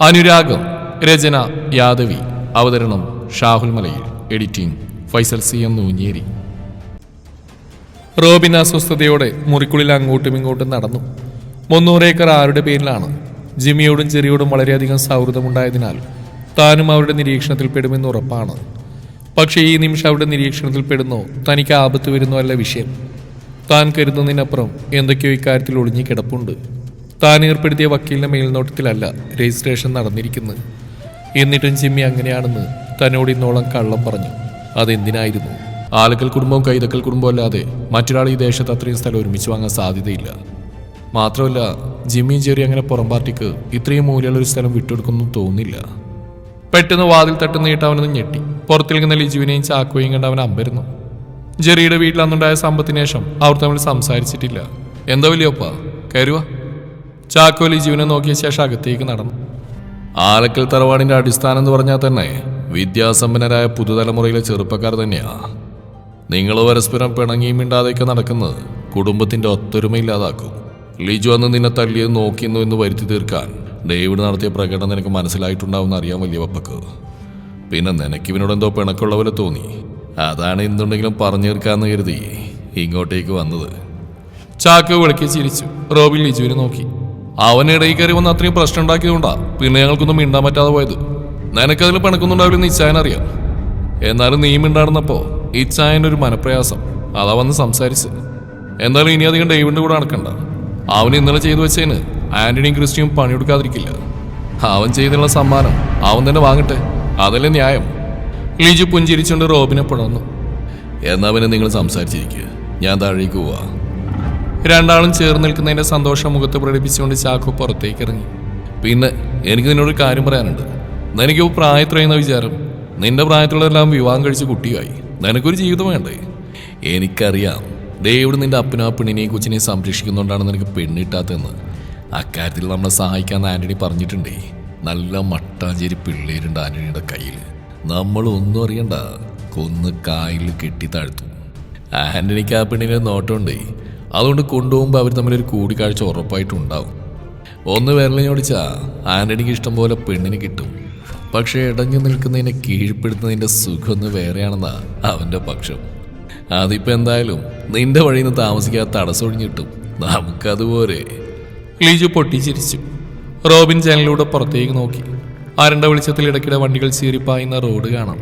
അനുരാഗം രചന യാദവി അവതരണം Shahul Malayil editing Faisal C M Noonjeri. Robin അസ്വസ്ഥതയോടെ മുറിക്കുള്ളിൽ അങ്ങോട്ടും ഇങ്ങോട്ടും നടന്നു. മുന്നൂറ് ഏക്കർ ആരുടെ പേരിലാണ്? ജിമ്മിയോടും ചെറിയോടും വളരെയധികം സൗഹൃദമുണ്ടായതിനാൽ താനും അവരുടെ നിരീക്ഷണത്തിൽ പെടുമെന്ന് ഉറപ്പാണ്. പക്ഷേ ഈ നിമിഷം അവരുടെ നിരീക്ഷണത്തിൽ പെടുന്നോ തനിക്ക് ആപത്ത് വരുന്നോ അല്ല വിഷയം. താൻ കരുതുന്നതിനപ്പുറം എന്തൊക്കെയോ ഇക്കാര്യത്തിൽ ഒളിഞ്ഞു കിടപ്പുണ്ട്. താൻ ഏർപ്പെടുത്തിയ വക്കീലിന്റെ മേൽനോട്ടത്തിലല്ല രജിസ്ട്രേഷൻ നടന്നിരിക്കുന്നത്. എന്നിട്ടും ജിമ്മി അങ്ങനെയാണെന്ന് തന്നോട് ഇന്നോളം കള്ളം പറഞ്ഞു. അതെന്തിനായിരുന്നു? ആലക്കൽ കുടുംബവും കൈതക്കൽ കുടുംബവും അല്ലാതെ മറ്റൊരാൾ ഈ ദേശത്ത് അത്രയും സ്ഥലം ഒരുമിച്ച് വാങ്ങാൻ സാധ്യതയില്ല. മാത്രമല്ല ജിമ്മി ജെറി അങ്ങനെ പുറം പാർട്ടിക്ക് ഇത്രയും മൂല്യമുള്ള ഒരു സ്ഥലം വിട്ടുകൊടുക്കുന്നു തോന്നില്ല പെട്ടെന്ന് വാതിൽ തട്ട് നീട്ട് അവനൊന്ന് ഞെട്ടി. പുറത്തിൽ നിൽക്കുന്ന ലിജുവിനെയും ചാക്കോയും കണ്ട് അവൻ അമ്പരുന്നു. ജെറിയുടെ വീട്ടിൽ അന്നുണ്ടായ സമ്പത്തിന് ശേഷം അവർ തമ്മിൽ സംസാരിച്ചിട്ടില്ല. എന്താ വലിയപ്പ? കരുവ ചാക്കോ ജീവനെ നോക്കിയ ശേഷം അകത്തേക്ക് നടന്നു. ആലക്കൽ തറവാടിന്റെ അടിസ്ഥാനം എന്ന് പറഞ്ഞാൽ തന്നെ വിദ്യാസമ്പന്നരായ പുതുതലമുറയിലെ ചെറുപ്പക്കാർ തന്നെയാ. നിങ്ങൾ പരസ്പരം പിണങ്ങിയും മിണ്ടാതെയൊക്കെ നടക്കുന്നത് കുടുംബത്തിന്റെ ഒത്തൊരുമയില്ലാതാക്കും ലിജു അന്ന് നിന്നെ തല്ലിയത് നോക്കിയെന്നു എന്ന് വരുത്തി തീർക്കാൻ ഡേവിഡ് നടത്തിയ പ്രകടനം നിനക്ക് മനസ്സിലായിട്ടുണ്ടാവും അറിയാൻ വലിയ പപ്പക്ക് പിന്നെ നിനക്ക് ഇവനോട് എന്തോ പിണക്കുള്ള പോലെ തോന്നി. അതാണ് എന്തുണ്ടെങ്കിലും പറഞ്ഞു തീർക്കാന്ന് കരുതി ഇങ്ങോട്ടേക്ക് വന്നത്. ചാക്കോ വിളക്കി ചിരിച്ചു. റോബിൻ ലിജുവിനെ നോക്കി. അവൻ ഇടയിൽ കയറി വന്ന് അത്രയും പ്രശ്നം ഉണ്ടാക്കിയതുകൊണ്ടാ പിന്നെ ഞങ്ങൾക്കൊന്നും മിണ്ടാൻ പറ്റാതെ പോയത്. നിനക്കതിൽ പിണക്കുന്നുണ്ടാവില്ലെന്ന് ഇച്ചായനറിയാം എന്നാലും നീ മിണ്ടാടുന്നപ്പോ ഇച്ചായന്റെ ഒരു മനപ്രയാസം. അതാ വന്ന് സംസാരിച്ച് എന്തായാലും ഇനി അധികം ഡേവിന്റെ കൂടെ നടക്കണ്ട. അവൻ ഇന്നലെ ചെയ്തു വെച്ചതിന് ആന്റണിയും ക്രിസ്റ്റിയും പണിയെടുക്കാതിരിക്കില്ല. അവൻ ചെയ്തിട്ടുള്ള സമ്മാനം അവൻ തന്നെ വാങ്ങട്ടെ. അതല്ലേ ന്യായം. ലിജു പുഞ്ചിരിച്ചുകൊണ്ട് റോബിനെ പടർന്നു എന്നാ പിന്നെ നിങ്ങൾ സംസാരിച്ചിരിക്കുക ഞാൻ താഴേക്ക് പോവാ. രണ്ടാളും ചേർന്ന് നിൽക്കുന്നതിന്റെ സന്തോഷം മുഖത്ത് പ്രകടിപ്പിച്ചുകൊണ്ട് ചാക്കോ പുറത്തേക്ക് ഇറങ്ങി. പിന്നെ എനിക്ക് നിന്നോട് കാര്യം പറയാനുണ്ട്. നിനക്ക് പ്രായത്രയുന്ന വിചാരം. നിന്റെ പ്രായത്തിലുള്ളതെല്ലാം വിവാഹം കഴിച്ച് കുട്ടിയായി. നിനക്കൊരു ജീവിതം വേണ്ടേ? എനിക്കറിയാം. ഡേവിഡ് നിന്റെ അപ്പനും ആ പെണ്ണിനെയും കൊച്ചിനെയും സംരക്ഷിക്കുന്നുകൊണ്ടാണ് നിനക്ക് പെണ്ണിട്ടാത്തതെന്ന്. അക്കാര്യത്തിൽ നമ്മളെ സഹായിക്കാൻ ആന്റണി പറഞ്ഞിട്ടുണ്ടേ. നല്ല മട്ടാഞ്ചേരി പിള്ളേരുണ്ട് ആന്റണിയുടെ കയ്യിൽ നമ്മൾ ഒന്നും അറിയണ്ട. കൊന്ന് കായലിൽ കെട്ടി താഴ്ത്തും. ആന്റണിക്ക് ആ പെണ്ണിനെ നോട്ടമുണ്ടേ. അതുകൊണ്ട് കൊണ്ടുപോകുമ്പോൾ അവർ തമ്മിലൊരു കൂടിക്കാഴ്ച ഉറപ്പായിട്ടുണ്ടാവും. ഒന്ന് വിരലിഞ്ഞോടിച്ചാ ആന്റണിക്ക് ഇഷ്ടം പോലെ പെണ്ണിന് കിട്ടും. പക്ഷേ ഇടഞ്ഞു നിൽക്കുന്നതിനെ കീഴ്പ്പെടുത്തുന്നതിന്റെ സുഖം ഒന്ന് വേറെയാണെന്നാ അവന്റെ പക്ഷം. അതിപ്പോൾ എന്തായാലും നിന്റെ വഴിയിൽ നിന്ന് താമസിക്കാതെ തടസ്സൊഴിഞ്ഞു കിട്ടും നമുക്കതുപോലെ. ലീജു പൊട്ടിച്ചിരിച്ചു. റോബിൻ ചാനലിലൂടെ പുറത്തേക്ക് നോക്കി. അരണ്ട വെളിച്ചത്തിൽ ഇടയ്ക്കിടെ വണ്ടികൾ ചീറിപ്പായുന്ന റോഡ് കാണാം.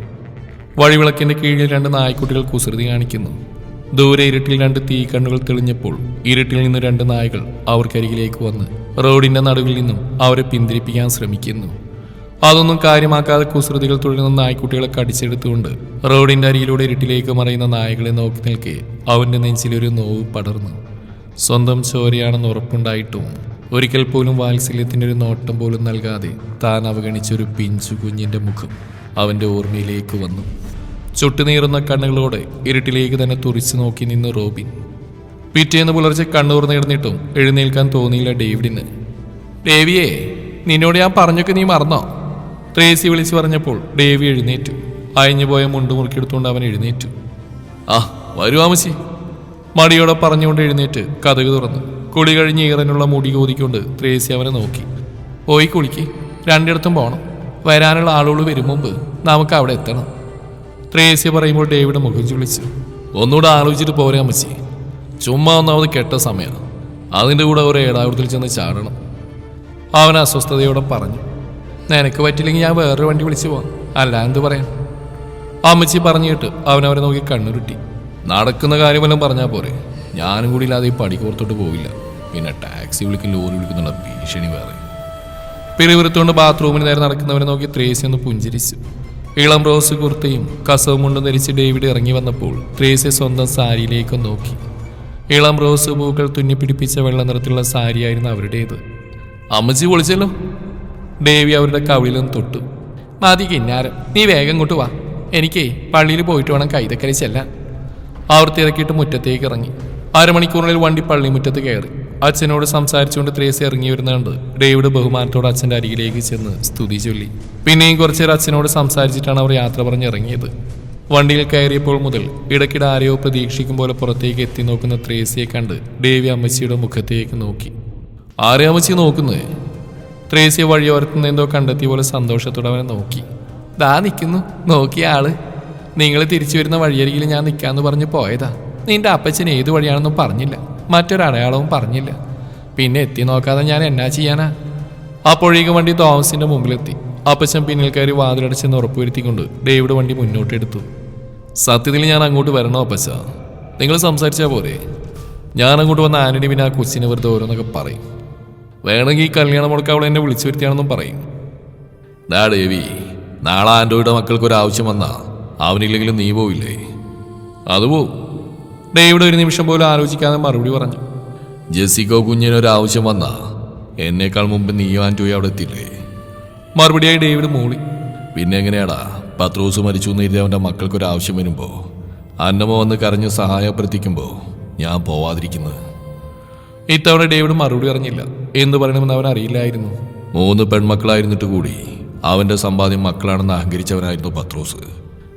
വഴിവിളക്കിന്റെ കീഴിൽ രണ്ട് നായ്ക്കുട്ടികൾ കുസൃതി കാണിക്കുന്നു. ദൂരെ ഇരുട്ടിൽ രണ്ട് തീ കണ്ണുകൾ തെളിഞ്ഞപ്പോൾ ഇരുട്ടിൽ നിന്ന് രണ്ട് നായകൾ അവർക്കരികിലേക്ക് വന്ന് റോഡിന്റെ നടുവിൽ നിന്നും അവരെ പിന്തിരിപ്പിക്കാൻ ശ്രമിക്കുന്നു. അതൊന്നും കാര്യമാക്കാതെ കുസൃതികൾ തുടരുന്ന നായ്ക്കുട്ടികളെ കടിച്ചെടുത്തുകൊണ്ട് റോഡിന്റെ അരിയിലൂടെ ഇരുട്ടിലേക്ക് മറയുന്ന നായകളെ നോക്കി നിൽക്കെ അവന്റെ നെഞ്ചിലൊരു നോവ് പടർന്നു. സ്വന്തം ചോരയാണെന്ന് ഉറപ്പുണ്ടായിട്ടും ഒരിക്കൽ പോലും വാത്സല്യത്തിന്റെ ഒരു നോട്ടം പോലും നൽകാതെ താൻ അവഗണിച്ച ഒരു പിഞ്ചു കുഞ്ഞിന്റെ മുഖം അവന്റെ ഓർമ്മയിലേക്ക് വന്നു. ചുട്ടുനീറുന്ന കണ്ണുകളോടെ ഇരുട്ടിലേക്ക് തന്നെ തുറിച്ചു നോക്കി നിന്ന് റോബിൻ. പിറ്റേന്ന് പുലർച്ചെ കണ്ണൂർ കിടന്നിട്ടും എഴുന്നേൽക്കാൻ തോന്നിയില്ല ഡേവിഡിന്. ഡേവിയെ നിന്നോട് ഞാൻ പറഞ്ഞൊക്കെ നീ മറന്നോ? ട്രേസി വിളിച്ചു പറഞ്ഞപ്പോൾ ഡേവി എഴുന്നേറ്റു. അയഞ്ഞുപോയ മുണ്ട് മുറുക്കിയെടുത്തുകൊണ്ട് അവൻ എഴുന്നേറ്റു. ആ വരൂ ആമച്ചി മടിയോടെ പറഞ്ഞുകൊണ്ട് എഴുന്നേറ്റ് കഥക് തുറന്നു. കുളി കഴിഞ്ഞ് ഈറനുള്ള മുടി കോതിക്കൊണ്ട് ത്രേസി അവനെ നോക്കി. പോയി കുളിക്ക്. രണ്ടിടത്തും പോകണം വരാനുള്ള ആളുകൾ വരും മുമ്പ് നമുക്ക് അവിടെ എത്തണം. ത്രേസ്യ പറയുമ്പോൾ ഡേവിഡ് മുഖം ചുളിച്ചു. ഒന്നുകൂടെ ആലോചിച്ചിട്ട് പോരാ മച്ചി ചുമ്മാ ഒന്നാമത് കെട്ട സമയമാണ് അതിന്റെ കൂടെ ഒരു ഏടാവൂർത്തിൽ ചെന്ന് ചാടണം. അവൻ അസ്വസ്ഥതയോടെ പറഞ്ഞു നിനക്ക് പറ്റില്ലെങ്കിൽ ഞാൻ വേറൊരു വണ്ടി വിളിച്ചു പോകാം അല്ല എന്ത് പറയാൻ? അമ്മച്ചി പറഞ്ഞു കേട്ട് നോക്കി കണ്ണുരുട്ടി. നടക്കുന്ന കാര്യമെല്ലാം പറഞ്ഞാൽ പോരെ. ഞാനും കൂടി ഇല്ലാതെ ഈ പടിക്കോർത്തോട്ട് പോവില്ല. പിന്നെ ടാക്സി വിളിക്കും ലോറി വിളിക്കുന്നുള്ള ഭീഷണി വേറെ. പിറിവിറുത്തുകൊണ്ട് ബാത്റൂമിന് നേരെ നടക്കുന്നവരെ നോക്കി ത്രേസി ഒന്ന് പുഞ്ചിരിച്ചു. ഇളം റോസ് കുർത്തയും കസവും മുണ്ടും ധരിച്ച് ഡേവിഡ് ഇറങ്ങി വന്നപ്പോൾ ത്രേസ്യ സ്വന്തം സാരിയിലേക്ക് നോക്കി. ഇളം റോസ് പൂക്കൾ തുന്നിപ്പിടിപ്പിച്ച വെള്ള നിറത്തിലുള്ള സാരിയായിരുന്നു അവരുടേത്. അമ്മച്ചി പൊളിച്ചല്ലോ ഡേവി അവരുടെ കവിളിലും തൊട്ടു. മതി കിന്നാരം നീ വേഗം ഇങ്ങോട്ട് വാ. എനിക്കേ പള്ളിയിൽ പോയിട്ട് വേണം കൈതക്കര ചെല്ലാൻ. അവർ തിരക്കിയിട്ട് മുറ്റത്തേക്ക് ഇറങ്ങി. അരമണിക്കൂറിനുള്ളിൽ വണ്ടി പള്ളി മുറ്റത്ത് കയറി. അച്ഛനോട് സംസാരിച്ചുകൊണ്ട് ത്രേസി ഇറങ്ങി വരുന്നുണ്ട് ഡേവിഡ് ബഹുമാനത്തോട് അച്ഛന്റെ അരികിലേക്ക് ചെന്ന് സ്തുതി ചൊല്ലി. പിന്നെയും കുറച്ചേരം അച്ഛനോട് സംസാരിച്ചിട്ടാണ് അവർ യാത്ര പറഞ്ഞിറങ്ങിയത് വണ്ടിയിൽ കയറിയപ്പോൾ മുതൽ ഇടയ്ക്കിടെ ആരെയോ പ്രതീക്ഷിക്കും പോലെ പുറത്തേക്ക് എത്തി നോക്കുന്ന ത്രേസിയെ കണ്ട് ദേവി അമ്മച്ചിയുടെ മുഖത്തേക്ക് നോക്കി. ആരെ അമ്മച്ചി നോക്കുന്നത് ത്രേസ്യ വഴിയോരത്തുനിന്ന് എന്തോ കണ്ടെത്തിയ പോലെ സന്തോഷത്തോടെ അവനെ നോക്കി. ദാ നിൽക്കുന്നു നോക്കിയ ആൾ. നിങ്ങൾ തിരിച്ചു വരുന്ന വഴിയരികിൽ ഞാൻ നിൽക്കാമെന്ന് പറഞ്ഞ് പോയതാ. നിന്റെ അപ്പച്ചൻ ഏത് വഴിയാണെന്നും പറഞ്ഞില്ല. മറ്റൊരടയാളവും പറഞ്ഞില്ല. പിന്നെ എത്തി നോക്കാതെ ഞാൻ എന്നാ ചെയ്യാനാ? അപ്പോഴേക്കും വണ്ടി തോമസിന്റെ മുമ്പിലെത്തി. അപ്പച്ചൻ പിന്നിൽ കയറി വാതിലടച്ചെന്ന് ഉറപ്പുവരുത്തിക്കൊണ്ട് ഡേവിഡ് വണ്ടി മുന്നോട്ടെടുത്തു സത്യത്തിൽ ഞാൻ അങ്ങോട്ട് വരണോ അപ്പച്ച? നിങ്ങൾ സംസാരിച്ചാൽ പോരെ. ഞാൻ അങ്ങോട്ട് വന്ന ആനടി പിന്നെ ആ കൊച്ചിനെ വെറുതെ ഓരോന്നൊക്കെ പറയും. വേണമെങ്കിൽ കല്യാണം മുടക്കം അവൾ എന്നെ വിളിച്ചു വരുത്തിയാണെന്നും പറയും. നാ ദേവി നാളെ ആൻഡ്രോയുടെ മക്കൾക്ക് ഒരു ആവശ്യം വന്നാ. അവനില്ലെങ്കിലും നീ പോവില്ലേ? അത് പോവും ഡേവിഡ് ഒരു നിമിഷം പോലും ആലോചിക്കാതെ മറുപടി പറഞ്ഞു. ജെസിക്കോ കുഞ്ഞിനൊരു ആവശ്യം വന്നാ എന്നേക്കാൾ മുമ്പ് നീയോ ആൻഡ്രോയും അവിടെ എത്തില്ലേ മറുപടിയായി ഡേവിഡ് മൂളി. പിന്നെ എങ്ങനെയാടാ? പത്രോസ് മരിച്ചു എന്ന് എഴുതി അവന്റെ മക്കൾക്കൊരു ആവശ്യം വരുമ്പോൾ അന്നമ്മ വന്ന് കരഞ്ഞ് സഹായപ്പെടുത്തിക്കുമ്പോൾ ഞാൻ പോവാതിരിക്കുന്നത് ഇത്തവണ ഡേവിഡ് മറുപടി അറിഞ്ഞില്ല എന്തു പറയണമെന്ന് അവൻ അറിയില്ലായിരുന്നു. മൂന്ന് പെൺമക്കളായിരുന്നിട്ട് കൂടി അവന്റെ സമ്പാദ്യം മക്കളാണെന്ന് അഹങ്കരിച്ചവനായിരുന്നു പത്രോസ്.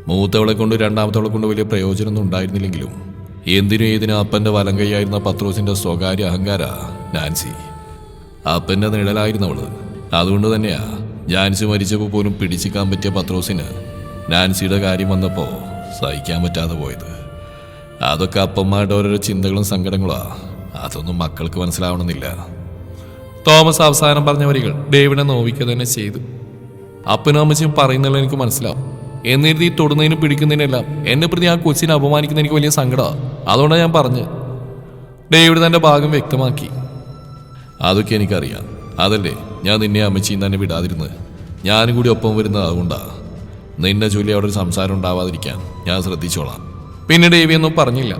മൂത്തവളെ കൊണ്ട് രണ്ടാമത്തവളെ കൊണ്ട് വലിയ പ്രയോജനമൊന്നും ഉണ്ടായിരുന്നില്ലെങ്കിലും എന്തിനും ഏതിനും അപ്പന്റെ വലം കൈയായിരുന്ന പത്രോസിന്റെ സ്വകാര്യ അഹങ്കാര നാൻസി? അപ്പന്റെ നിഴലായിരുന്നവൾ അതുകൊണ്ട് തന്നെയാ ജാൻസി മരിച്ചപ്പോൾ പോലും പിടിച്ചിക്കാൻ പറ്റിയ പത്രോസിന് നാൻസിയുടെ കാര്യം വന്നപ്പോ സഹിക്കാൻ പറ്റാതെ പോയത്. അതൊക്കെ അപ്പന്മാരുടെ ഓരോരോ ചിന്തകളും സങ്കടങ്ങളാ. അതൊന്നും മക്കൾക്ക് മനസ്സിലാവണമെന്നില്ല. തോമസ് അവസാനം പറഞ്ഞ വരികൾ ഡേവിനെ നോവിക്കുക തന്നെ ചെയ്തു. അപ്പനും അമ്മച്ചും പറയുന്നില്ല എനിക്ക് മനസ്സിലാവും. എന്നിരുത്തി തൊടുന്നതിനും പിടിക്കുന്നതിനെല്ലാം എന്നെ പ്രതി ആ കൊച്ചിനെ അപമാനിക്കുന്ന എനിക്ക് വലിയ സങ്കടമാണ് അതുകൊണ്ടാണ് ഞാൻ പറഞ്ഞത്. ഡേവിഡ് തന്റെ ഭാഗം വ്യക്തമാക്കി. അതൊക്കെ എനിക്കറിയാം. അതല്ലേ ഞാൻ നിന്നെ അമ്മച്ചിയും തന്നെ വിടാതിരുന്നത്. ഞാനും കൂടി ഒപ്പം വരുന്നത് അതുകൊണ്ടാണ് നിന്നെ ചൊല്ലി അവിടെ ഒരു സംസാരം ഉണ്ടാവാതിരിക്കാൻ ഞാൻ ശ്രദ്ധിച്ചോളാം. പിന്നെ ഡേവി ഒന്നും പറഞ്ഞില്ല.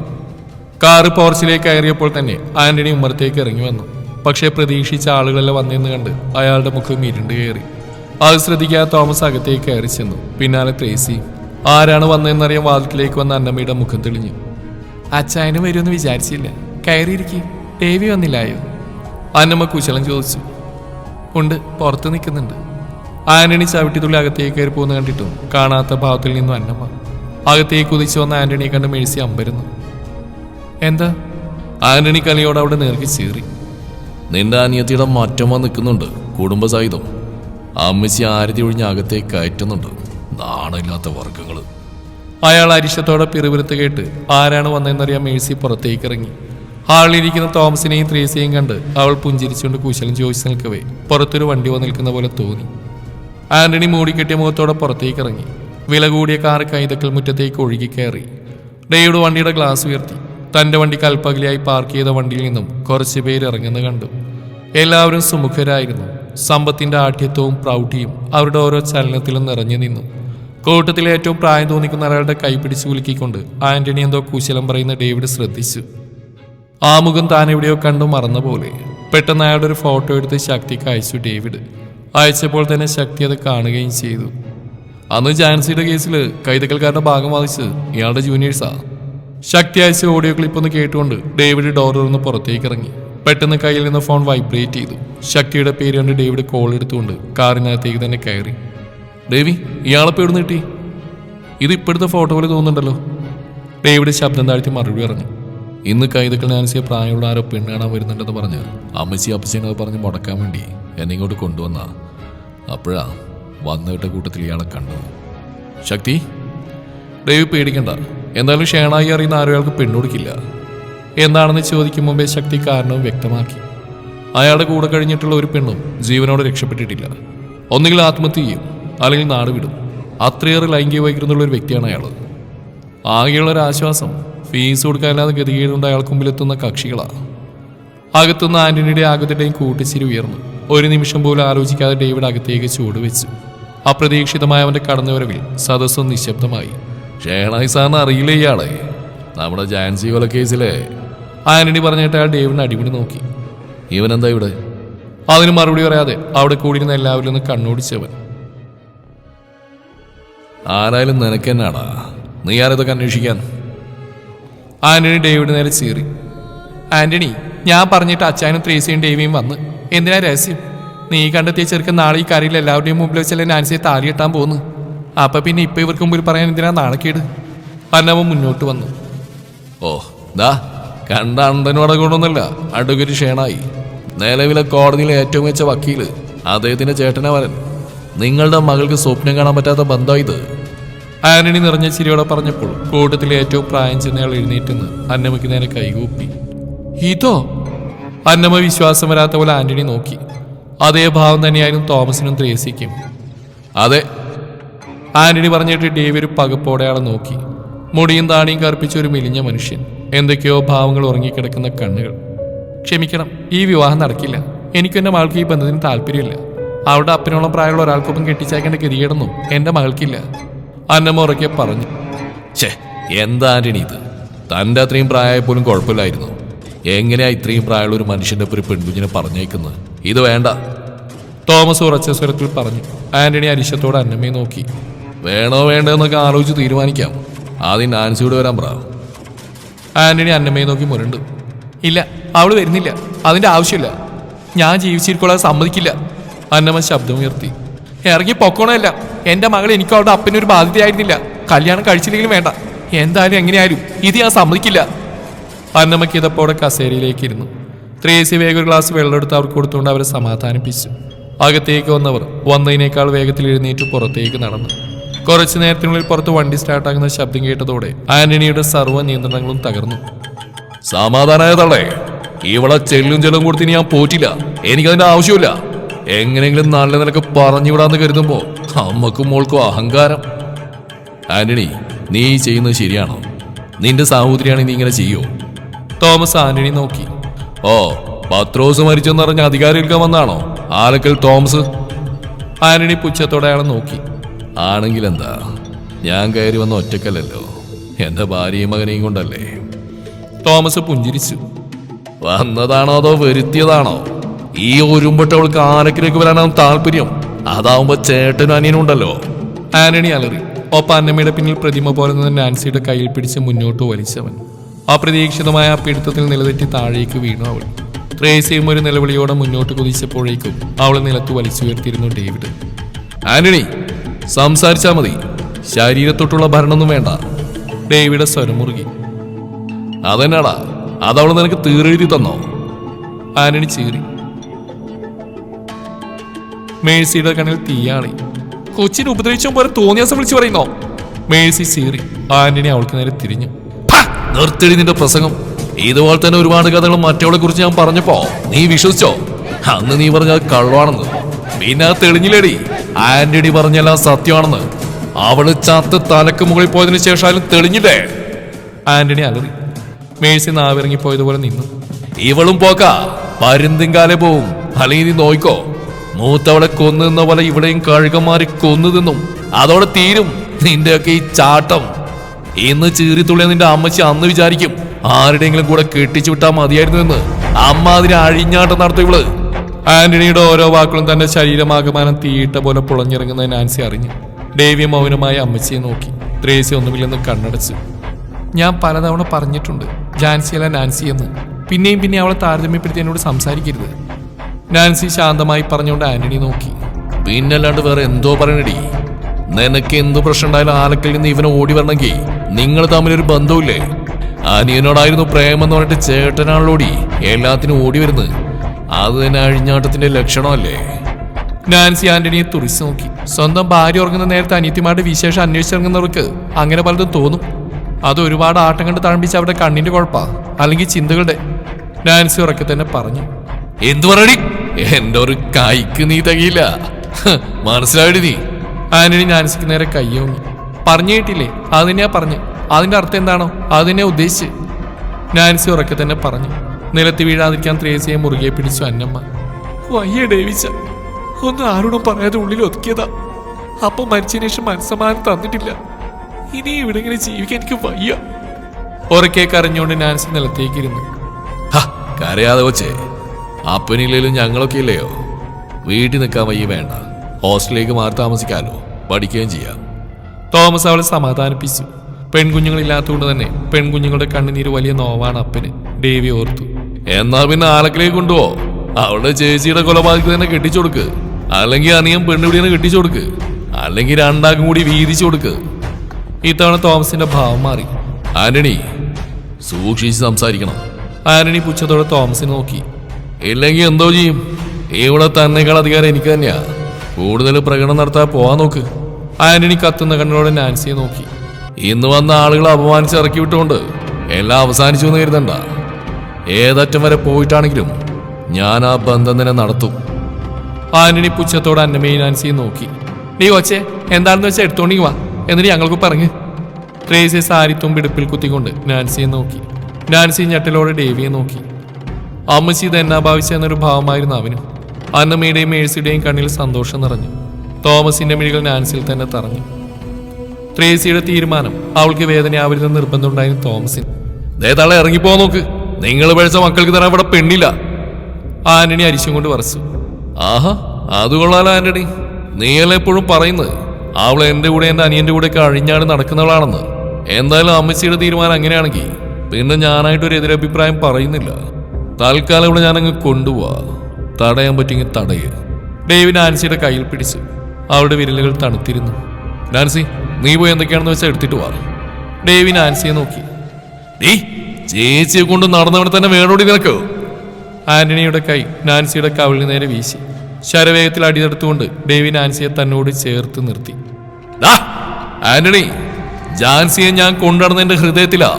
കാറ് പോർച്ചിലേക്ക് കയറിയപ്പോൾ തന്നെ ആന്റണി ഉമ്മറത്തേക്ക് ഇറങ്ങി വന്നു. പക്ഷേ പ്രതീക്ഷിച്ച ആളുകളെല്ലാം വന്നെന്ന് കണ്ട് അയാളുടെ മുഖം ഇരുണ്ട് കയറി. അത് ശ്രദ്ധിക്കാതെ തോമസ് അകത്തേക്ക് കയറി ചെന്നു. പിന്നാലെ ത്രേസി ആരാണ് വന്നതെന്നറിയാൻ വാതിലേക്ക് വന്ന അന്നമ്മയുടെ മുഖം തെളിഞ്ഞു. അച്ചായനും വരുമെന്ന് വിചാരിച്ചില്ല. കയറിയിരിക്കും. ദേവി വന്നില്ലായോ? അന്നമ്മ കുശലം ചോദിച്ചു. ഉണ്ട് പുറത്ത് നിൽക്കുന്നുണ്ട്. ആന്റണി ചവിട്ടിത്തുള്ളി അകത്തേക്ക് കയറി പോകുന്ന കണ്ടിട്ടും കാണാത്ത ഭാവത്തിൽ നിന്നും അന്നമ്മ. അകത്തേക്ക് കുതിച്ചു വന്ന ആന്റണിയെ കണ്ട് മേഴ്സി അമ്പരുന്നു. എന്താ? ആന്റണി കലിയോട് അവിടെ നേർക്ക് ചീറി. നിന്റെ അനിയത്തിയുടെ മറ്റമ്മ നിൽക്കുന്നുണ്ട് കുടുംബസഹിതം. അമ്മച്ചി ആരതി ഒഴിഞ്ഞ് അകത്തേക്ക് കയറ്റുന്നുണ്ട്. നാണമില്ലാത്ത വർഗങ്ങൾ അയാൾ അരിശത്തോടെ പിറുപിറുത്ത് കേട്ട് ആരാണ് വന്നതെന്നറിയാൻ മേഴ്സി പുറത്തേക്ക് ഇറങ്ങി ഹാളിലിരിക്കുന്ന തോമസിനെയും ത്രേസിയെയും കണ്ട് അവൾ പുഞ്ചിരിച്ചുകൊണ്ട് കുശലം ചോദിച്ചു നിൽക്കവേ. പുറത്തൊരു വണ്ടി വന്ന് നിൽക്കുന്ന പോലെ തോന്നി. ആന്റണി മൂടിക്കെട്ടിയ മുഖത്തോടെ പുറത്തേക്ക് ഇറങ്ങി വില കൂടിയ കാർ കൈതക്കൽ മുറ്റത്തേക്ക് ഒഴുകി കയറി. ഡേയുടെ വണ്ടിയുടെ ഗ്ലാസ് ഉയർത്തി. തന്റെ വണ്ടി കൽപ്പകലിയായി പാർക്ക് ചെയ്ത വണ്ടിയിൽ നിന്നും കുറച്ച് പേര് ഇറങ്ങുന്നത് കണ്ടു. എല്ലാവരും സുമുഖരായിരുന്നു. സമ്പത്തിന്റെ ആഠ്യത്വവും പ്രൗഢിയും അവരുടെ ഓരോ ചലനത്തിലും നിറഞ്ഞു നിന്നു. കൂട്ടത്തിലെ ഏറ്റവും പ്രായം തോന്നിക്കുന്ന ഒരാളുടെ കൈപിടിച്ച് കുലുക്കിക്കൊണ്ട് ആന്റണി എന്തോ കുശലം പറയുന്ന ഡേവിഡ് ശ്രദ്ധിച്ചു. ആ മുഖം താൻ എവിടെയോ കണ്ടു മറന്ന പോലെ പെട്ടെന്ന് അയാളുടെ ഒരു ഫോട്ടോ എടുത്ത് ശക്തിക്ക് അയച്ചു ഡേവിഡ്. അയച്ചപ്പോൾ തന്നെ ശക്തി അത് കാണുകയും ചെയ്തു. അന്ന് ജാൻസിയുടെ കേസിൽ കൈതക്കൽക്കാരുടെ ഭാഗം വാദിച്ച് ഇയാളുടെ ജൂനിയേഴ്സാ ശക്തി അയച്ച ഓഡിയോ ക്ലിപ്പ് ഒന്ന് കേട്ടുകൊണ്ട് ഡേവിഡ് ഡോർ തുറന്ന് പുറത്തേക്ക് ഇറങ്ങി. പെട്ടെന്ന് കയ്യിൽ നിന്ന് ഫോൺ വൈബ്രേറ്റ് ചെയ്തു. ശക്തിയുടെ പേര് കണ്ട് ഡേവിഡ് കോൾ എടുത്തുകൊണ്ട് കാറിനകത്തേക്ക് തന്നെ കയറി. ഡേവി ഇയാളെ എവിടെ കിട്ടി? ഇത് ഇപ്പോഴത്തെ ഫോട്ടോ പോലെ തോന്നുന്നുണ്ടല്ലോ. ഡേവിഡ് ശബ്ദം താഴ്ത്തി മറുപടി പറഞ്ഞു. ഇന്ന് കൈതക്കൾ നാൻസിയെ പ്രായമുള്ള ആരോ പെണ്ണ് കാണാൻ വരുന്നുണ്ടെന്ന് പറഞ്ഞ് അമ്മച്ചി അപ്പച്ചനത് പറഞ്ഞ് മുടക്കാൻ വേണ്ടി എന്നെ ഇങ്ങോട്ട് കൊണ്ടുവന്ന. അപ്പോഴാ വന്നവിട്ട കൂട്ടത്തിൽ ഇയാളെ കണ്ടു. ശക്തി ഡേവി പേടിക്കണ്ട. എന്തായാലും ഷേണായി അറിയുന്ന ആരും അയാൾക്ക് പെണ്ണുകൊടുക്കില്ല എന്താണെന്ന് ചോദിക്കും മുമ്പേ ശക്തി കാരണവും വ്യക്തമാക്കി. അയാളുടെ കൂടെ കഴിഞ്ഞിട്ടുള്ള ഒരു പെണ്ണും ജീവനോട് രക്ഷപ്പെട്ടിട്ടില്ല. ഒന്നുകിൽ ആത്മഹത്യ ചെയ്യും അല്ലെങ്കിൽ നാട് വിടും. അത്രയേറെ ലൈംഗിക വൈകൃതമുള്ള ഒരു വ്യക്തിയാണ് അയാൾ. ആകെയുള്ള ഒരു ആശ്വാസം ഫീസ് കൊടുക്കാനില്ലാതെ ഗതികേടുകൊണ്ട് അയാൾക്ക് മുമ്പിലെത്തുന്ന കക്ഷികളാണ് അകത്തുനിന്ന് ആന്റണിയുടെ ആകത്തിന്റെയും കൂട്ടിച്ചിരി ഉയർന്നു. ഒരു നിമിഷം പോലും ആലോചിക്കാതെ ഡേവിഡ് അകത്തേക്ക് ചൂടുവെച്ചു അപ്രതീക്ഷിതമായ അവന്റെ കടന്നുവരവിൽ സദസ്സും നിശബ്ദമായി. ഷേണായി സാറിന് അറിയില്ല ഇയാളെ? നമ്മുടെ ജാൻസി കൊല കേസിലെ ആന്റണി പറഞ്ഞിട്ട് അയാൾ ഡേവിഡിനെ അടിപിടി നോക്കി. ഇവൻ എന്താ ഇവിടെ? അതിന് മറുപടി പറയാതെ അവിടെ കൂടിയിരുന്ന എല്ലാവരിലും ഒന്ന് കണ്ണോടിച്ചവൻ ആരായാലും നിനക്ക് എന്നാടാ നീ ആരതൊക്കെ അന്വേഷിക്കാൻ? ആന്റണി ഡേവിഡ് നേരെ ചീറി. ആന്റണി ഞാൻ പറഞ്ഞിട്ട് അച്ഛനും ത്രേസിയും ഡേവിയും വന്ന്. എന്തിനാ രഹസ്യം? നീ കണ്ടെത്തിയ ചെറുക്കൻ നാളെ ഈ കാര്യം എല്ലാവരുടെയും മുമ്പിൽ വെച്ചല്ലേ നാൻസിയെ താലി കെട്ടാൻ പോകുന്നു അപ്പൊ പിന്നെ ഇപ്പൊ ഇവർക്ക് മുമ്പിൽ പറയാൻ എന്തിനാ നാളെ കേട് അന്നവൻ മുന്നോട്ട് വന്നു. ഓ ദാ. കണ്ട അന്തനോടെ കൊണ്ടൊന്നുമല്ല. അടുക്കൊരു ഷേണായി. നിലവിലെ കോടതിയിലെ ഏറ്റവും മികച്ച വക്കീൽ അദ്ദേഹത്തിന്റെ ചേട്ടനെ വരൻ നിങ്ങളുടെ മകൾക്ക് സ്വപ്നം കാണാൻ പറ്റാത്ത ബന്ധം ഇത്. ആന്റണി നിറഞ്ഞ ചിരിയോടെ പറഞ്ഞപ്പോൾ കൂട്ടത്തിലെ ഏറ്റവും പ്രായം ചെന്നയാൾ എഴുന്നേറ്റെന്ന് അന്നമ്മയ്ക്ക് നേരെ കൈകൂപ്പി. ഇതോ? അന്നമ്മ വിശ്വാസം വരാത്ത പോലെ ആന്റണി നോക്കി. അതേ ഭാവം തന്നെയായിരുന്നു തോമസിനും ത്രേസിക്കും അതെ. ആന്റണി പറഞ്ഞിട്ട് ഡേവി ഒരു പകപ്പോടെ ആളെ നോക്കി. മുടിയും താണിയും കറുപ്പിച്ച ഒരു മെലിഞ്ഞ മനുഷ്യൻ. എന്തൊക്കെയോ ഭാവങ്ങൾ ഉറങ്ങിക്കിടക്കുന്ന കണ്ണുകൾ. ക്ഷമിക്കണം ഈ വിവാഹം നടക്കില്ല. എനിക്കും എന്റെ മകൾക്ക് ഈ ബന്ധത്തിന് താല്പര്യമില്ല. അവളുടെ അപ്പനോളം പ്രായമുള്ള ഒരാൾക്കൊപ്പം കെട്ടിച്ചേക്കേണ്ട ഗതികേടൊന്നും എന്റെ മകൾക്കില്ല. അന്നമ്മ ഉറക്കെ പറഞ്ഞു ഛേ എന്താ ഇത്? തന്റെ അത്രയും പ്രായമായ പോലും കുഴപ്പമില്ലായിരുന്നു. എങ്ങനെയാ ഇത്രയും പ്രായമുള്ള ഒരു മനുഷ്യന്റെ ഒപ്പം ഒരു പെൺകുഞ്ഞിനെ പറഞ്ഞേക്കുന്നത്? ഇത് വേണ്ട. തോമസ് ഉറച്ച സ്വരത്തിൽ പറഞ്ഞു ആന്റണി അരിശത്തോട് അന്നമ്മയെ നോക്കി. വേണോ വേണ്ടോ എന്നൊക്കെ ആലോചിച്ച് തീരുമാനിക്കാം. ആദ്യം നാൻസിയോട് വരാൻ പറ. ആന്റണി അന്നമ്മയെ നോക്കി മുരണ്ട്. ഇല്ല അവൾ വരുന്നില്ല. അതിന്റെ ആവശ്യമില്ല. ഞാൻ ജീവിച്ചിരിക്കൊള്ളാൻ സമ്മതിക്കില്ല. അന്നമ്മ ശബ്ദമുയർത്തി. ഇറങ്ങി പൊക്കോണമല്ല. എന്റെ മകൾ എനിക്കും അവളുടെ അപ്പനൊരു ബാധ്യതയായിരുന്നില്ല. കല്യാണം കഴിച്ചില്ലെങ്കിലും വേണ്ട. എന്തായാലും എങ്ങനെയായാലും ഇത് ഞാൻ സമ്മതിക്കില്ല. അന്നമ്മയ്ക്ക് ഇതപ്പോടെ കസേരയിലേക്ക് ഇരുന്നു. ത്രേസി വേഗ ഒരു ഗ്ലാസ് വെള്ളം എടുത്ത് അവർക്ക് കൊടുത്തുകൊണ്ട് അവരെ സമാധാനിപ്പിച്ചു. അകത്തേക്ക് വന്നവർ വന്നതിനേക്കാൾ വേഗത്തിൽ എഴുന്നേറ്റ് പുറത്തേക്ക് നടന്നു. കുറച്ചു നേരത്തിനുള്ളിൽ പുറത്ത് വണ്ടി സ്റ്റാർട്ടാകുന്ന ശബ്ദം കേട്ടതോടെ ആന്റണിയുടെ സർവ നിയന്ത്രണങ്ങളും തകർന്നു. സമാധാനായ തള്ളേ? ഇവളെ ചെല്ലും ചെല്ലും കൊടുത്ത് ഞാൻ പോറ്റില്ല. എനിക്കതിന്റെ ആവശ്യമില്ല. എങ്ങനെയെങ്കിലും നല്ല നിലയ്ക്ക് പറഞ്ഞുവിടാന്ന് കരുതുമ്പോ അമ്മക്കും മോൾക്കും അഹങ്കാരം. ആന്റണി നീ ചെയ്യുന്നത് ശരിയാണോ? നിന്റെ സഹോദരിയാണ് നീ ഇങ്ങനെ ചെയ്യോ? തോമസ് ആന്റണി നോക്കി. ഓ പത്രോസ് മരിച്ചെന്ന് പറഞ്ഞ അധികാരം എടുക്കാൻ വന്നാണോ? ആലക്കൽ തോമസ്. ആന്റണി പുച്ഛത്തോടെ അയാളെ നോക്കി. ആണെങ്കിൽ എന്താ ഞാൻ കയറി വന്ന ഒറ്റക്കല്ലല്ലോ. എന്റെ ഭാര്യയും മകനെയും കൊണ്ടല്ലേ? തോമസ് പുഞ്ചിരിച്ചു. വന്നതാണോ അതോ വരുത്തിയതാണോ? ഈ ഒരുമ്പട്ടവൾക്ക് ആരക്കിലേക്ക് വരാനാണ് താല്പര്യം. അതാവുമ്പോ ചേട്ടനും അനിയനും ഉണ്ടല്ലോ. ആന്റണി അലറി. ഒപ്പം അന്നമ്മയുടെ പിന്നിൽ പ്രതിമ പോലെ നിന്ന് നാൻസിയുടെ കയ്യിൽ പിടിച്ച് മുന്നോട്ട് വലിച്ചവൻ. അപ്രതീക്ഷിതമായ പിടുത്തത്തിൽ നിലതെറ്റി താഴേക്ക് വീണു അവൾ. ട്രേസിയും ഒരു നിലവിളിയോടെ മുന്നോട്ട് കുതിച്ചപ്പോഴേക്കും അവൾ നിലത്ത് വലിച്ചുയർത്തിയിരുന്നു ഡേവിഡ്. ആന്റണി സംസാരിച്ചാ മതി. ശരീരത്തൊട്ടുള്ള ഭരണമൊന്നും വേണ്ട. ഡേവിയുടെ സ്വരം മുറുകി. അതെന്നാടാ? അതവൾ നിനക്ക് തീറെഴുതി തന്നോ? ആനണി ചീറി. മേഴ്സിയുടെ കണ്ണിൽ തീയാളി കൊച്ചിനെ ഉപദ്രവിച്ച പോലെ തോന്നിയാസം വിളിച്ചു പറയുന്നോ? മേഴ്സി ചീറി. ആന്റണി അവൾക്ക് നേരെ തിരിഞ്ഞു. നിർത്തിടി നിന്റെ പ്രസംഗം. ഇതുപോലെ തന്നെ ഒരുപാട് കഥകൾ മറ്റവളെ കുറിച്ച് ഞാൻ പറഞ്ഞപ്പോ നീ വിശ്വസിച്ചോ? അന്ന് നീ പറഞ്ഞ കള്ളാണെന്ന്. പിന്നെ തെളിഞ്ഞില്ലേടി. ആന്റണി പറഞ്ഞെല്ലാം സത്യമാണെന്ന്. അവൾ ചത്ത് തലക്ക് മുകളിൽ പോയതിനു ശേഷം തെളിഞ്ഞില്ലേ? ആന്റണി അലറി. മേഴ്സി നാവിറങ്ങിപ്പോയതുപോലെ നിന്നു. ഇവളും പോക്ക. പരുന്തിങ്കാലെ പോവും. അല്ലെങ്കിൽ നീ നോയിക്കോ. മൂത്തവളെ കൊന്നു നിന്ന പോലെ ഇവിടെയും കഴുകന്മാരി കൊന്നു തിന്നും. അതോടെ തീരും നിന്റെയൊക്കെ ഈ ചാട്ടം. ഇന്ന് ചീറിത്തുള്ളിയ നിന്റെ അമ്മച്ചി അന്ന് വിചാരിക്കും ആരുടെയെങ്കിലും കൂടെ കെട്ടിച്ചു വിട്ടാൽ മതിയായിരുന്നു എന്ന്. അമ്മ അതിനെ അഴിഞ്ഞാട്ടം നടത്തും ഇവൾ. ആന്റണിയുടെ ഓരോ വാക്കുകളും തന്റെ ശരീരമാകമാനം തീയിട്ട പോലെ പുളഞ്ഞിറങ്ങുന്ന നാൻസി അറിഞ്ഞു. ഡേവി മൗനമായ അമ്മച്ചിയെ നോക്കി. ത്രേസി ഒന്നുമില്ലെന്ന് കണ്ണടച്ചു. ഞാൻ പലതവണ പറഞ്ഞിട്ടുണ്ട് ജാൻസിയല്ല നാൻസി എന്ന്. പിന്നെയും പിന്നെ അവളെ താരതമ്യപ്പെടുത്തി എന്നോട് സംസാരിക്കരുത്. നാൻസി ശാന്തമായി പറഞ്ഞുകൊണ്ട് ആന്റണി നോക്കി. പിന്നല്ലാണ്ട് വേറെ എന്തോ പറയണടി? നിനക്ക് എന്ത് പ്രശ്നം ഉണ്ടായാലും ആലക്കൽ നിന്ന് ഇവനെ ഓടി വരണമെങ്കിൽ നിങ്ങൾ തമ്മിലൊരു ബന്ധമില്ലേ അനിയനോടായിരുന്നു പ്രേമം എന്ന് പറഞ്ഞിട്ട് ചേട്ടനാണല്ലോടി എല്ലാത്തിനും ഓടി വരുന്നത്. അത് തന്നെ അഴിഞ്ഞാട്ടത്തിന്റെ ലക്ഷണമല്ലേ? നാൻസി ആന്റണിയെ തുറിച്ചു നോക്കി. സ്വന്തം ഭാര്യ ഉറങ്ങുന്ന നേരത്തെ അനിയത്തിമാരുടെ വിശേഷം അന്വേഷിച്ചിറങ്ങുന്നവർക്ക് അങ്ങനെ പലതും തോന്നും. അത് ഒരുപാട് ആട്ടം കണ്ട് തഴമ്പിച്ച് അവരുടെ കണ്ണിന്റെ കുഴപ്പാ അല്ലെങ്കിൽ ചിന്തകളുടെ. നാൻസി ഉറക്കെ തന്നെ പറഞ്ഞു. എന്തു പറയടി? എന്റെ ഒരു കൈക്ക് നീ തകയില്ല. മനസ്സിലായി നീ? ആന്റണി നാൻസിക്ക് നേരെ കയ്യോങ്ങി പറഞ്ഞു കേട്ടില്ലേ? അത് തന്നെയാ പറഞ്ഞു. അതിന്റെ അർത്ഥം എന്താണോ? അതിനെ ഉദ്ദേശിച്ച്. നാൻസി ഉറക്കെ തന്നെ പറഞ്ഞു. നിലത്ത് വീഴാതിരിക്കാൻ ത്രേസിയെ മുറുകെ പിടിച്ചു അന്നമ്മ. വയ്യ ഡേവിച്ച ഒന്നും ആരോടും പറയാതെ ഉള്ളിൽ ഒതുക്കിയതാ. അപ്പം മരിച്ചതിന് ശേഷം മനസ്സമാനം തന്നിട്ടില്ല. ഇനി ഇവിടെ ഇങ്ങനെ ജീവിക്കാൻ എനിക്ക് വയ്യ. ഉറക്കെ കരഞ്ഞുകൊണ്ട് നാൻസി നിലത്തേക്കിരുന്നു. കരയാതെ കൊച്ചേ അപ്പനില്ലേലും ഞങ്ങളൊക്കെ ഇല്ലയോ വീട്ടിൽ നിൽക്കാൻ വയ്യ വേണ്ട. ഹോസ്റ്റലിലേക്ക് മാറി താമസിക്കാലോ. പഠിക്കുകയും ചെയ്യാം. തോമസ് അവളെ സമാധാനിപ്പിച്ചു. പെൺകുഞ്ഞുങ്ങളില്ലാത്തതുകൊണ്ട് തന്നെ പെൺകുഞ്ഞുങ്ങളുടെ കണ്ണുനീര് വലിയ നോവാണ് അപ്പന്. ദേവി ഓർത്തു. എന്നാ പിന്നെ ആലക്കലേക്ക് കൊണ്ടുപോ. അവളുടെ ചേച്ചിയുടെ കൊലപാതകത്തിൽ തന്നെ കെട്ടിച്ചു കൊടുക്ക് അല്ലെങ്കിൽ അനിയൻ പെണ്ണുപിടിയെ കെട്ടിച്ചു കൊടുക്ക് അല്ലെങ്കിൽ രണ്ടാക്കും കൂടി വീതിച്ചു കൊടുക്ക്. ഇത്തവണ തോമസിന്റെ ഭാവം മാറി. ആന്റണി സൂക്ഷിച്ച് സംസാരിക്കണം. ആന്റണി പുച്ഛത്തോടെ തോമസിനെ നോക്കി. ഇല്ലെങ്കിൽ എന്തോ ചെയ്യും. ഇവിടെ തന്നെക്കാൾ അധികാരം എനിക്ക് തന്നെയാ. കൂടുതൽ പ്രകടനം നടത്താൻ പോവാൻ നോക്ക്. ആന്റണി കത്തുന്ന കണ്ണുകളോടെ നാൻസിയെ നോക്കി. ഇന്ന് വന്ന ആളുകളെ അപമാനിച്ച് ഇറക്കി വിട്ടുകൊണ്ട് എല്ലാം അവസാനിച്ചു എന്ന് കരുതണ്ട. ഏതറ്റം വരെ പോയിട്ടാണെങ്കിലും ഞാൻ ആ ബന്ധം തന്നെ നടത്തും. ആന്റണി പുച്ഛത്തോടെ അന്നമയും നാൻസിയെ നോക്കി. നീ കൊച്ചെ എന്താണെന്ന് വെച്ചാൽ എടുത്തോണ്ടി വാ എന്നിട്ട് ഞങ്ങൾക്ക് പറഞ്ഞ്. ട്രേസി സാരി തുമ്പിടുപ്പിൽ കുത്തിക്കൊണ്ട് നാൻസിയെ നോക്കി. നാൻസി ഞെട്ടലോടെ ഡേവിയെ നോക്കി. അമ്മച്ചി എന്നാ ഭാവിച്ച എന്നൊരു ഭാവമായിരുന്നു അവനും. അന്നമ്മയുടെയും മേഴ്സിയുടെയും കണ്ണിൽ സന്തോഷം നിറഞ്ഞു. തോമസിന്റെ മിഴികൾ നാൻസിയിൽ തന്നെ തറഞ്ഞു. ട്രേസിയുടെ തീരുമാനം അവൾക്ക് വേദനയാവരുതെന്ന് നിർബന്ധമുണ്ടായിരുന്നു തോമസിന്. ദേ ഇറങ്ങിപ്പോ നോക്ക്. നിങ്ങൾ പഴിച്ച മക്കൾക്ക് തരാൻ ഇവിടെ പെണ്ണില്ല. ആന്റണി അരിശം കൊണ്ട് പറച്ചു ആഹാ അത് കൊള്ളാലോ ആന്റണി. നീയല്ല എപ്പോഴും പറയുന്നത്? അവൾ എന്റെ കൂടെ എന്റെ അനിയന്റെ കൂടെ കഴിഞ്ഞാണ് നടക്കുന്നവളാണെന്ന് എന്തായാലും അമ്മച്ചിയുടെ തീരുമാനം അങ്ങനെയാണെങ്കിൽ പിന്നെ ഞാനായിട്ടൊരു എതിരഭിപ്രായം പറയുന്നില്ല. തൽക്കാലം ഇവിടെ ഞാനങ്ങ് കൊണ്ടുപോവാ. തടയാൻ പറ്റുമെങ്കിൽ തടയ. ഡേവിൻ ആൻസിയുടെ കയ്യിൽ പിടിച്ചു അവളുടെ വിരലുകൾ തണുത്തിരുന്നു. നാൻസി നീ പോയി എന്തൊക്കെയാണെന്ന് വെച്ചാൽ എടുത്തിട്ട് വാ. ഡേവിൻ ആൻസിയെ നോക്കി. നീ ചേച്ചിയെ കൊണ്ട് നടന്നവിടെ തന്നെ വേണോടി നിനക്ക്? ആന്റണിയുടെ കൈ നാൻസിയുടെ കവിളിന് നേരെ വീശി. ശരവേഗത്തിൽ അടിതെടുത്തുകൊണ്ട് ഡേവി നാൻസിയെ തന്നോട് ചേർത്ത് നിർത്തി. ആന്റണി ജാൻസിയെ ഞാൻ കൊണ്ടുനടന്ന ഹൃദയത്തിലാ.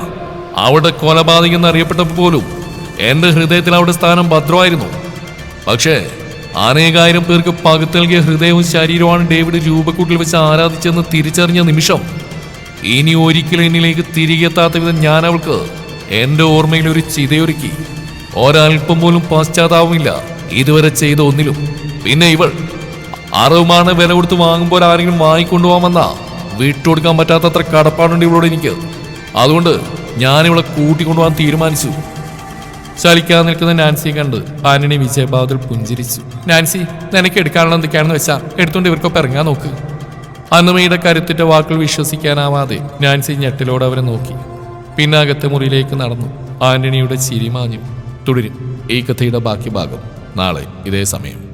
അവിടെ കൊലപാതകം എന്നറിയപ്പെട്ടപ്പോൾ പോലും എന്റെ ഹൃദയത്തിൽ അവിടെ സ്ഥാനം ഭദ്രമായിരുന്നു. പക്ഷേ അനേകായിരം പേർക്ക് പകുത്ത് നൽകിയ ഹൃദയവും ശരീരവുമാണ് ഡേവിഡ് രൂപക്കൂട്ടിൽ വെച്ച് ആരാധിച്ചെന്ന് തിരിച്ചറിഞ്ഞ നിമിഷം ഇനി ഒരിക്കലും എന്നിലേക്ക് തിരികെത്താത്ത വിധം ഞാൻ അവൾക്ക് എന്റെ ഓർമ്മയിൽ ഒരു ചിതയൊരുക്കി. ഒരൽപ്പം പോലും പശ്ചാത്താപമില്ല. ഇതുവരെ ചെയ്ത ഒന്നിലും. പിന്നെ ഇവൾ അറിവുമാണ് വില കൊടുത്ത് വാങ്ങുമ്പോൾ ആരെങ്കിലും വാങ്ങിക്കൊണ്ടുപോകാമെന്നാ. വിട്ടുകൊടുക്കാൻ പറ്റാത്തത്ര കടപ്പാടുണ്ട് ഇവളോട് എനിക്ക്. അതുകൊണ്ട് ഇവളെ കൂട്ടിക്കൊണ്ടുപോകാൻ തീരുമാനിച്ചു. ചലിക്കാതെ നിൽക്കുന്ന നാൻസിയെ കണ്ട് ആന്റണി വിജയഭാവത്തിൽ പുഞ്ചിരിച്ചു. നാൻസി നിനക്ക് എടുക്കാനുള്ള എന്തൊക്കെയാണെന്ന് വെച്ചാൽ എടുത്തുകൊണ്ട് ഇവർക്കൊപ്പം ഇറങ്ങാൻ നോക്ക്. അന്നമ്മയുടെ കരുത്തിട്ട വാക്കുകൾ വിശ്വസിക്കാനാവാതെ നാൻസി ഞെട്ടിലോടെ അവരെ നോക്കി. പിന്നെ അകത്തെ മുറിയിലേക്ക് നടന്നു. ആന്റണിയുടെ ചിരിമാഞ്ഞു തുടരും. ഈ കഥയുടെ ബാക്കി ഭാഗം നാളെ ഇതേ സമയം.